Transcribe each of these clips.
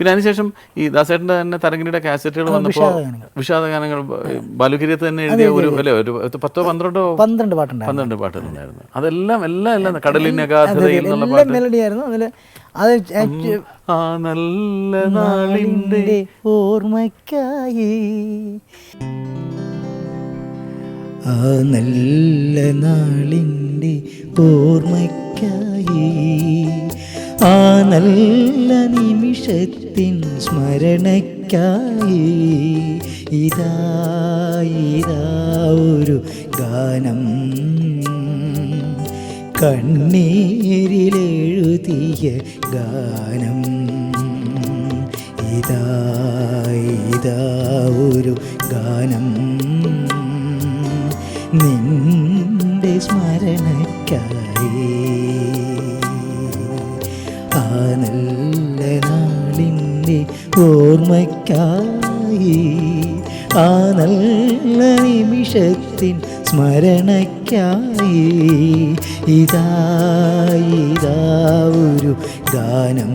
പിന്നെ അതിനുശേഷം ഈ ദാസേട്ടന്റെ തന്നെ തരംഗിണിയുടെ കാസറ്റുകൾ വന്നപ്പോൾ വിഷാദഗാനങ്ങൾ. ബാലുകിരിയത്ത് തന്നെ എഴുതിയ ഒരു അല്ലേ ഒരു പത്തോ പന്ത്രണ്ടോ പന്ത്രണ്ട് പാട്ടുണ്ട്. പന്ത്രണ്ട് പാട്ടുകളുണ്ടായിരുന്നു. അതെല്ലാം എല്ലാം എല്ലാം കടലിന് അഗാധതയിൽ എന്നുള്ള പാട്ട്. അത് ആ നല്ല നാളിന്റെ ഓർമ്മയ്ക്കായി. ആ നല്ല നാളിന്റെ ഓർമ്മയ്ക്കായി. ആ നല്ല നിമിഷത്തിൻ സ്മരണയ്ക്കായി ഇതാ ഇതാ ഒരു ഗാനം. കണ്ണീരിലെഴുതിയ ഗാനം. ഇതാ ഇതാ ഒരു ഗാനം. നിന്റെ സ്മരണയ്ക്കായി നല്ല നാളിന്റെ ഓർമ്മയ്ക്കായി. ആ നല്ല നിമിഷത്തിൻ സ്മരണയ്ക്കായി. ഇതാ ഇതാ ഒരു ഗാനം.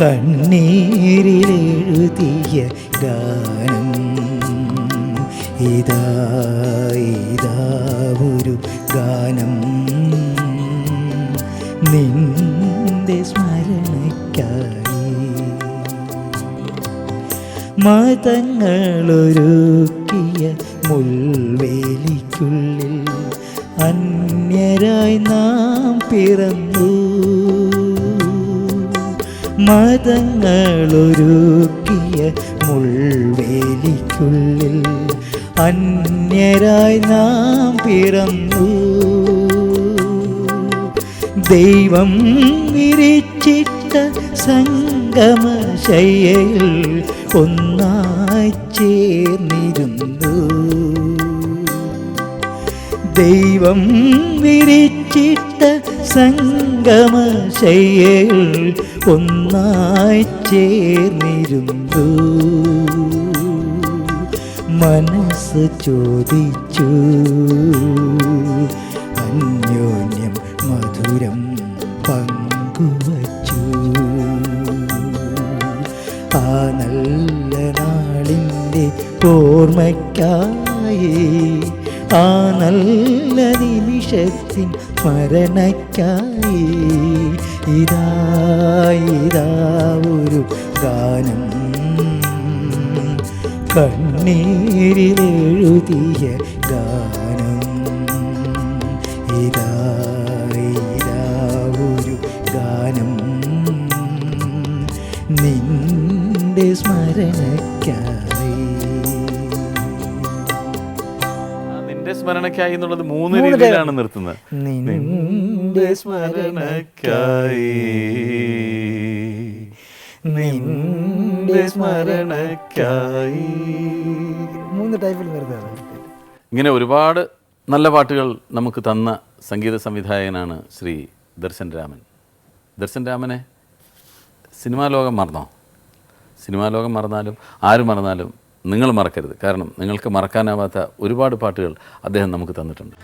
കണ്ണീരിലെഴുതിയ ഗാനം. ഇതാ ഒരു ഗാനം. നിന്റെ സ്മരണയ്ക്കായി മതങ്ങളൊരുക്കിയ മുൾവേലിക്കുള്ളിൽ അന്യരായി നാം പിറന്നു. മതങ്ങളൊരുക്കിയ മുൾവേലിക്കുള്ളിൽ അന്യരായി നാം പിറന്നു. ദൈവം വിരിച്ചിട്ട സംഗമശയ്യയിൽ ഒന്നായി ചേർന്നിരുന്നു. ദൈവം വിരിച്ചിട്ട സംഗമശയ്യയിൽ ഒന്നായി ചേർന്നിരുന്നു. മനസ്സ് ചോദിച്ചു. ആ നല്ല നാളിന്റെ ഓർമ്മയ്ക്കായി ആ നല്ല നിമിഷത്തിൻ സ്മരണയ്ക്കായി ഇതാ ഇതാ ഒരു ഗാനം. കണ്ണീരിലെഴുതിയ ഗാനം. ഇതാ സ്മരണയ്ക്കായി ആ നിന്റെ സ്മരണയ്ക്കായി എന്നുള്ളത് മൂന്ന് രീതിയിലാണ് നിർത്തുന്നത്. നിന്റെ സ്മരണയ്ക്കായി. നിന്റെ സ്മരണയ്ക്കായി. മൂന്ന് ടൈപ്പിൽ നിർത്തുകയാണ്. ഇങ്ങനെ ഒരുപാട് നല്ല പാട്ടുകൾ നമുക്ക് തന്ന സംഗീത സംവിധായകനാണ് ശ്രീ ദർശൻ രാമൻ. ദർശൻ രാമനെ സിനിമാ ലോകം മറന്നോ? സിനിമാ ലോകം മറന്നാലും ആര് മറന്നാലും നിങ്ങൾ മറക്കരുത്. കാരണം നിങ്ങൾക്ക് മറക്കാനാവാത്ത ഒരുപാട് പാട്ടുകൾ അദ്ദേഹം നമുക്ക് തന്നിട്ടുണ്ട്.